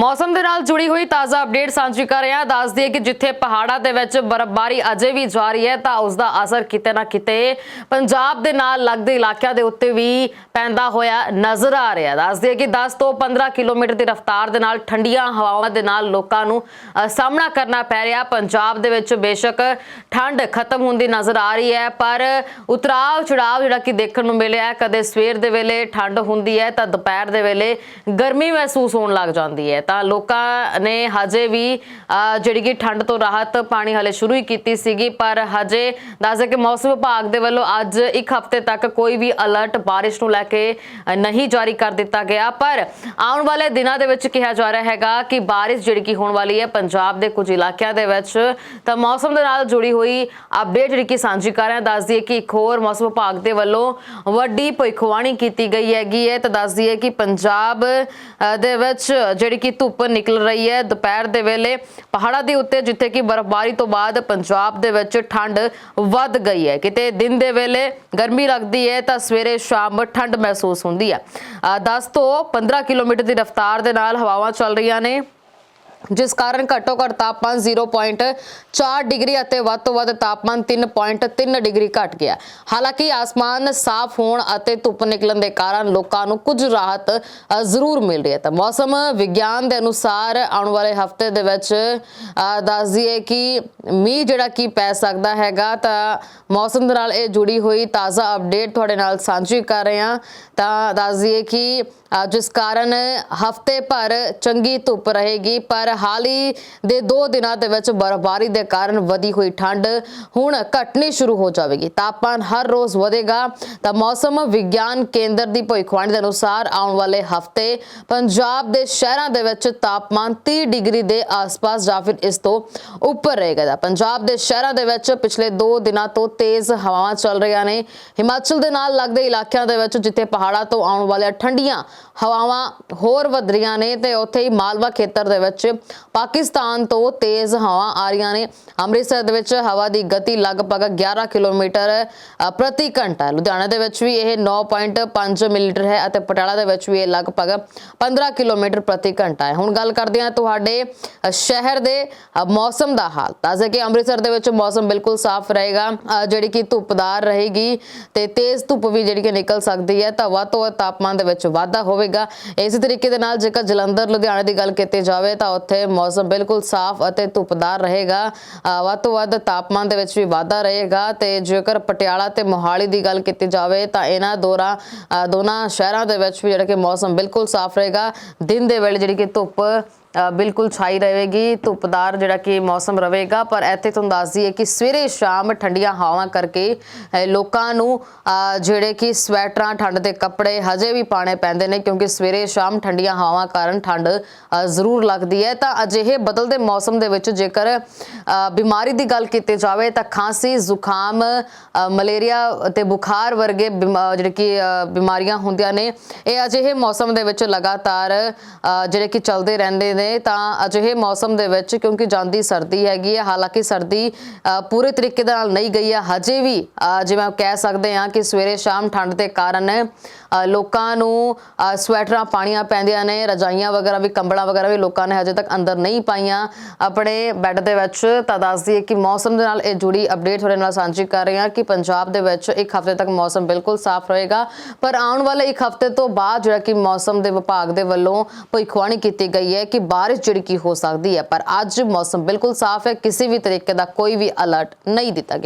ਮੌਸਮ ਦੇ ਨਾਲ ਜੁੜੀ ਹੋਈ ਤਾਜ਼ਾ ਅਪਡੇਟ ਸਾਂਝੀ ਕਰ ਰਿਹਾ ਹਾਂ ਦੱਸ ਦਈਏ ਕਿ ਜਿੱਥੇ ਪਹਾੜਾਂ ਦੇ ਵਿੱਚ ਬਰਫ਼ਬਾਰੀ ਅਜੇ ਵੀ ਜਾਰੀ ਹੈ, ਤਾਂ ਉਸ ਦਾ ਅਸਰ ਕਿਤੇ ਨਾ ਕਿਤੇ ਪੰਜਾਬ ਦੇ ਨਾਲ ਲੱਗਦੇ ਇਲਾਕਿਆਂ ਦੇ ਉੱਤੇ ਵੀ ਪੈਂਦਾ ਹੋਇਆ ਨਜ਼ਰ ਆ ਰਿਹਾ ਹੈ। ਦੱਸ ਦਈਏ ਕਿ 10 ਤੋਂ 15 ਕਿਲੋਮੀਟਰ ਦੀ ਰਫ਼ਤਾਰ ਦੇ ਨਾਲ ਠੰਡੀਆਂ ਹਵਾਵਾਂ ਦੇ ਨਾਲ ਲੋਕਾਂ ਨੂੰ ਸਾਹਮਣਾ ਕਰਨਾ ਪੈ ਰਿਹਾ। ਪੰਜਾਬ ਦੇ ਵਿੱਚ ਬੇਸ਼ੱਕ ਠੰਡ ਖਤਮ ਹੁੰਦੀ ਨਜ਼ਰ ਆ ਰਹੀ ਹੈ, ਪਰ ਉਤਰਾਵ ਚੜਾਵ ਜਿਹੜਾ ਕਿ ਦੇਖਣ ਨੂੰ ਮਿਲਿਆ ਕਦੇ ਸਵੇਰ ਦੇ ਵੇਲੇ ਠੰਡ ਹੁੰਦੀ ਹੈ, ਤਾਂ ਦੁਪਹਿਰ ਦੇ ਵੇਲੇ ਗਰਮੀ ਮਹਿਸੂਸ ਹੋਣ ਲੱਗ ਜਾਂਦੀ ਹੈ। ਤਾਂ ਲੋਕਾਂ ਨੇ ਹਜੇ ਵੀ ਜਿਹੜੀ ਕਿ ਠੰਡ ਤੋਂ ਰਾਹਤ ਪਾਣੀ ਹਲੇ ਸ਼ੁਰੂ ਹੀ ਕੀਤੀ ਸੀਗੀ, ਪਰ ਹਜੇ ਦੱਸਦੇ ਕਿ ਮੌਸਮ ਵਿਭਾਗ ਦੇ ਵੱਲੋਂ ਅੱਜ ਇੱਕ ਹਫ਼ਤੇ ਤੱਕ ਕੋਈ ਵੀ ਅਲਰਟ ਬਾਰਿਸ਼ ਨੂੰ ਲੈ ਕੇ ਨਹੀਂ ਜਾਰੀ ਕਰ ਦਿੱਤਾ ਗਿਆ। ਪਰ ਆਉਣ ਵਾਲੇ ਦਿਨਾਂ ਦੇ ਵਿੱਚ ਕਿਹਾ ਜਾ ਰਿਹਾ ਹੈਗਾ ਕਿ ਬਾਰਿਸ਼ ਜਿਹੜੀ ਕਿ ਹੋਣ ਵਾਲੀ ਹੈ ਪੰਜਾਬ ਦੇ ਕੁਝ ਇਲਾਕਿਆਂ ਦੇ ਵਿੱਚ ਤਾਂ ਮੌਸਮ ਦੇ ਨਾਲ ਜੁੜੀ ਹੋਈ ਅਪਡੇਟ ਜਿਹੜੀ ਕਿ ਸਾਂਝੀ ਕਰ ਰਹੇ ਹਾਂ। ਦੱਸ ਦਈਏ ਕਿ ਇੱਕ ਹੋਰ ਮੌਸਮ ਵਿਭਾਗ ਦੇ ਵੱਲੋਂ ਵੱਡੀ ਭਵਿੱਖਬਾਣੀ ਕੀਤੀ ਗਈ ਹੈਗੀ ਹੈ। ਤਾਂ ਦੱਸ ਦਈਏ ਕਿ ਪੰਜਾਬ ਦੇ ਵਿੱਚ ਜਿਹੜੀ ਕਿ ਧੁੱਪ ਨਿਕਲ ਰਹੀ ਹੈ। ਦੁਪਹਿਰ ਦੇ ਵੇਲੇ ਪਹਾੜਾਂ ਦੇ ਉੱਤੇ ਜਿੱਥੇ ਕਿ ਬਰਫ਼ਬਾਰੀ ਤੋਂ ਬਾਅਦ ਪੰਜਾਬ ਦੇ ਵਿੱਚ ਠੰਡ ਵੱਧ ਗਈ ਹੈ। ਕਿਤੇ ਦਿਨ ਦੇ ਵੇਲੇ ਗਰਮੀ ਲੱਗਦੀ ਹੈ ਤਾਂ ਸਵੇਰੇ ਸ਼ਾਮ ਠੰਡ ਮਹਿਸੂਸ ਹੁੰਦੀ ਹੈ। ਅ, 10 ਤੋਂ 15 ਕਿਲੋਮੀਟਰ ਦੀ ਰਫ਼ਤਾਰ ਦੇ ਨਾਲ ਹਵਾਵਾਂ ਚੱਲ ਰਹੀਆਂ ਨੇ। ਜਿਸ ਕਾਰਨ ਘੱਟੋ ਘੱਟ ਤਾਪਮਾਨ 0.4 ਡਿਗਰੀ ਅਤੇ ਵੱਧ ਤੋਂ ਵੱਧ ਤਾਪਮਾਨ 3.3 ਡਿਗਰੀ ਘਟ ਗਿਆ। ਹਾਲਾਂਕਿ ਆਸਮਾਨ ਸਾਫ਼ ਹੋਣ ਅਤੇ ਧੁੱਪ ਨਿਕਲਣ ਦੇ ਕਾਰਨ ਲੋਕਾਂ ਨੂੰ ਕੁਝ ਰਾਹਤ ਜ਼ਰੂਰ ਮਿਲ ਰਹੀ ਹੈ। ਤਾਂ ਮੌਸਮ ਵਿਗਿਆਨ ਦੇ ਅਨੁਸਾਰ ਆਉਣ ਵਾਲੇ ਹਫ਼ਤੇ ਦੇ ਵਿੱਚ ਅ, ਦੱਸ ਦਈਏ ਕਿ ਮੀਂਹ ਜਿਹੜਾ ਕੀ ਪੈ ਸਕਦਾ ਹੈਗਾ ਤਾਂ ਮੌਸਮ ਦੇ ਨਾਲ ਇਹ ਜੁੜੀ ਹੋਈ ਤਾਜ਼ਾ ਅਪਡੇਟ ਤੁਹਾਡੇ ਨਾਲ ਸਾਂਝੀ ਕਰ ਰਹੇ ਹਾਂ। ਤਾਂ ਦੱਸ ਦਈਏ ਕਿ ਜਿਸ ਕਾਰਨ ਹਫ਼ਤੇ ਭਰ ਚੰਗੀ ਧੁੱਪ ਰਹੇਗੀ ਪਰ ਹਾਲ ਹੀ ਦੇ 2 ਦਿਨਾਂ ਦੇ ਵਿੱਚ ਬਰਫ਼ਬਾਰੀ ਦੇ ਕਾਰਨ ਵਧੀ ਹੋਈ ਠੰਡ ਹੁਣ ਘਟਣੀ ਸ਼ੁਰੂ ਹੋ ਜਾਵੇਗੀ। ਤਾਪਮਾਨ ਹਰ ਰੋਜ਼ ਵਧੇਗਾ ਤਾਂ ਮੌਸਮ ਵਿਗਿਆਨ ਕੇਂਦਰ ਦੀ ਭਵਿੱਖਬਾਣੀ ਦੇ ਅਨੁਸਾਰ ਆਉਣ ਵਾਲੇ ਹਫ਼ਤੇ ਪੰਜਾਬ ਦੇ ਸ਼ਹਿਰਾਂ ਦੇ ਵਿੱਚ ਤਾਪਮਾਨ 30 ਡਿਗਰੀ ਦੇ ਆਸ-ਪਾਸ ਜਾਂ ਫਿਰ ਇਸ ਤੋਂ ਉੱਪਰ ਰਹੇਗਾ। ਪੰਜਾਬ ਦੇ ਸ਼ਹਿਰਾਂ ਦੇ ਵਿੱਚ ਪਿਛਲੇ 2 ਦਿਨਾਂ ਤੋਂ ਤੇਜ਼ ਹਵਾਵਾਂ ਚੱਲ ਰਹੀਆਂ ਨੇ। ਹਿਮਾਚਲ ਦੇ ਨਾਲ ਲੱਗਦੇ ਇਲਾਕਿਆਂ ਦੇ ਵਿੱਚ ਜਿੱਥੇ ਪਹਾੜਾਂ ਤੋਂ ਆਉਣ ਵਾਲੀਆਂ ਠੰਡੀਆਂ ਹਵਾਵਾਂ ਹੋਰ ਵਧ ਰਹੀਆਂ ਨੇ ਤੇ ਉੱਥੇ ਹੀ ਮਾਲਵਾ ਖੇਤਰ ਦੇ ਵਿੱਚ ਪਾਕਿਸਤਾਨ ਤੋਂ ਤੇਜ਼ ਹਵਾ ਆ ਰਹੀਆਂ ਨੇ। ਅੰਮ੍ਰਿਤਸਰ ਦੇ ਵਿੱਚ ਹਵਾ ਦੀ ਗਤੀ ਲਗਭਗ 11 ਕਿਲੋਮੀਟਰ ਪ੍ਰਤੀ ਘੰਟਾ ਹੈ। ਲੁਧਿਆਣਾ ਦੇ ਵਿੱਚ ਵੀ ਇਹ 9.5 ਮਿਲੀਮੀਟਰ ਹੈ ਅਤੇ ਪਟਿਆਲਾ ਦੇ ਵਿੱਚ ਵੀ ਇਹ ਲਗਭਗ 15 ਕਿਲੋਮੀਟਰ ਪ੍ਰਤੀ ਘੰਟਾ ਹੈ। ਹੁਣ ਗੱਲ ਕਰਦੇ ਹਾਂ ਤੁਹਾਡੇ ਸ਼ਹਿਰ ਦੇ ਮੌਸਮ ਦਾ ਹਾਲ। ਤਾਜ਼ੇ ਕਿ ਅੰਮ੍ਰਿਤਸਰ ਦੇ ਵਿੱਚ ਮੌਸਮ ਬਿਲਕੁਲ ਸਾਫ਼ ਰਹੇਗਾ। ਜਿਹੜੀ ਕਿ ਧੁੱਪਦਾਰ ਰਹੇਗੀ ਤੇ ਤੇਜ਼ ਧੁੱਪ ਵੀ ਜਿਹੜੀ ਕਿ ਨਿਕਲ ਸਕਦੀ ਹੈ ਤਾਂ ਵੱਧ ਤੋਂ ਵੱਧ ਤਾਪਮਾਨ ਦੇ ਵਿੱਚ ਵਾਧਾ ਹੋਵੇਗਾ। ਇਸੇ ਤਰੀਕੇ ਦੇ ਨਾਲ ਜੇਕਰ ਜਲੰਧਰ, ਲੁਧਿਆਣਾ ਦੀ ਗੱਲ ਕੀਤੀ ਜਾਵੇ ਤਾਂ ਉੱਥੇ ਮੌਸਮ ਬਿਲਕੁਲ ਸਾਫ਼ ਅਤੇ ਧੁੱਪਦਾਰ ਰਹੇਗਾ। ਅ, ਵੱਧ ਤੋਂ ਵੱਧ ਤਾਪਮਾਨ ਦੇ ਵਿੱਚ ਵੀ ਵਾਧਾ ਰਹੇਗਾ ਤੇ ਜੇਕਰ ਪਟਿਆਲਾ ਤੇ ਮੋਹਾਲੀ ਦੀ ਗੱਲ ਕੀਤੀ ਜਾਵੇ ਤਾਂ ਇਹਨਾਂ ਦੋਰਾ ਅ, ਦੋਨਾਂ ਸ਼ਹਿਰਾਂ ਦੇ ਵਿੱਚ ਵੀ ਜਿਹੜਾ ਕਿ ਮੌਸਮ ਬਿਲਕੁਲ ਸਾਫ਼ ਰਹੇਗਾ। ਦਿਨ ਦੇ ਵੇਲੇ ਜਿਹੜੀ ਕਿ ਧੁੱਪ ਬਿਲਕੁਲ ਛਾਈ ਰਹੇਗੀ, ਧੁੱਪਦਾਰ ਜਿਹੜਾ ਕਿ ਮੌਸਮ ਰਹੇਗਾ, ਪਰ ਇੱਥੇ ਤੁਹਾਨੂੰ ਦੱਸ ਦਈਏ ਕਿ ਸਵੇਰੇ ਸ਼ਾਮ ਠੰਡੀਆਂ ਹਵਾਵਾਂ ਕਰਕੇ ਲੋਕਾਂ ਨੂੰ ਜਿਹੜੇ ਕਿ ਸਵੈਟਰਾਂ, ਠੰਡ ਦੇ ਕੱਪੜੇ ਹਜੇ ਵੀ ਪਾਣੇ ਪੈਂਦੇ ਨੇ, ਕਿਉਂਕਿ ਸਵੇਰੇ ਸ਼ਾਮ ਠੰਡੀਆਂ ਹਵਾਵਾਂ ਕਾਰਨ ਠੰਡ ਜ਼ਰੂਰ ਲੱਗਦੀ ਹੈ। ਤਾਂ ਅਜਿਹੇ ਬਦਲਦੇ ਮੌਸਮ ਦੇ ਵਿੱਚ ਜੇਕਰ ਬਿਮਾਰੀ ਦੀ ਗੱਲ ਕੀਤੀ ਜਾਵੇ, ਤਾਂ ਖਾਂਸੀ, ਜ਼ੁਕਾਮ ਮਲੇਰੀਆ ਅਤੇ ਬੁਖਾਰ ਵਰਗੇ ਬਿਮਾ- ਜਿਹੜੇ ਕਿ ਬਿਮਾਰੀਆਂ ਹੁੰਦੀਆਂ ਨੇ। ਇਹ ਅਜਿਹੇ ਮੌਸਮ ਦੇ ਵਿੱਚ ਲਗਾਤਾਰ ਜਿਹੜੇ ਕਿ ਚੱਲਦੇ ਰਹਿੰਦੇ ਨੇ ਤਾਂ ਅਜਿਹੇ ਮੌਸਮ ਦੇ ਵਿੱਚ ਕਿਉਂਕਿ ਜਾਂਦੀ ਸਰਦੀ ਹੈਗੀ ਹੈ ਹਾਲਾਂਕਿ ਸਰਦੀ ਅ, ਪੂਰੇ ਤਰੀਕੇ ਦੇ ਨਾਲ ਨਹੀਂ ਗਈ ਹੈ। ਹਜੇ ਵੀ ਅ, ਜਿਵੇਂ ਕਹਿ ਸਕਦੇ ਹਾਂ ਕਿ ਸਵੇਰੇ ਸ਼ਾਮ ਠੰਡ ਦੇ ਕਾਰਨ ਲੋਕਾਂ ਨੂੰ ਸਵੈਟਰਾਂ ਪਾਣੀਆਂ ਪੈਂਦੀਆਂ ਨੇ, ਰਜਾਈਆਂ ਵਗੈਰਾ ਵੀ, ਕੰਬਲਾਂ ਵਗੈਰਾ ਵੀ ਲੋਕਾਂ ਨੇ ਹਜੇ ਤੱਕ ਅੰਦਰ ਨਹੀਂ ਪਾਈਆਂ। ਆਪਣੇ ਬੈੱਡ ਦੇ ਵਿੱਚ ਤਾਂ ਦੱਸਦੀ ਹੈ ਕਿ ਮੌਸਮ ਦੇ ਨਾਲ ਇਹ ਜੁੜੀ ਅਪਡੇਟ ਤੁਹਾਡੇ ਨਾਲ ਸਾਂਝੀ ਕਰ ਰਹੇ ਹਾਂ ਕਿ ਪੰਜਾਬ ਦੇ ਵਿੱਚ ਇੱਕ ਹਫ਼ਤੇ ਤੱਕ ਮੌਸਮ ਬਿਲਕੁਲ ਸਾਫ਼ ਰਹੇਗਾ। ਪਰ ਆਉਣ ਵਾਲੇ ਇੱਕ ਹਫ਼ਤੇ ਤੋਂ ਬਾਅਦ ਜਿਹੜਾ ਕਿ ਮੌਸਮ ਦੇ ਵਿਭਾਗ ਦੇ ਵੱਲੋਂ ਭਵਿੱਖਬਾਣੀ ਕੀਤੀ ਗਈ ਹੈ ਕਿ ਬਾਰਿਸ਼ ਜਿਹੜੀ ਕੀ ਹੋ ਸਕਦੀ ਹੈ। ਪਰ ਅੱਜ ਮੌਸਮ ਬਿਲਕੁਲ ਸਾਫ਼ ਹੈ, ਕਿਸੇ ਵੀ ਤਰੀਕੇ ਦਾ ਕੋਈ ਵੀ ਅਲਰਟ ਨਹੀਂ ਦਿੱਤਾ ਗਿਆ।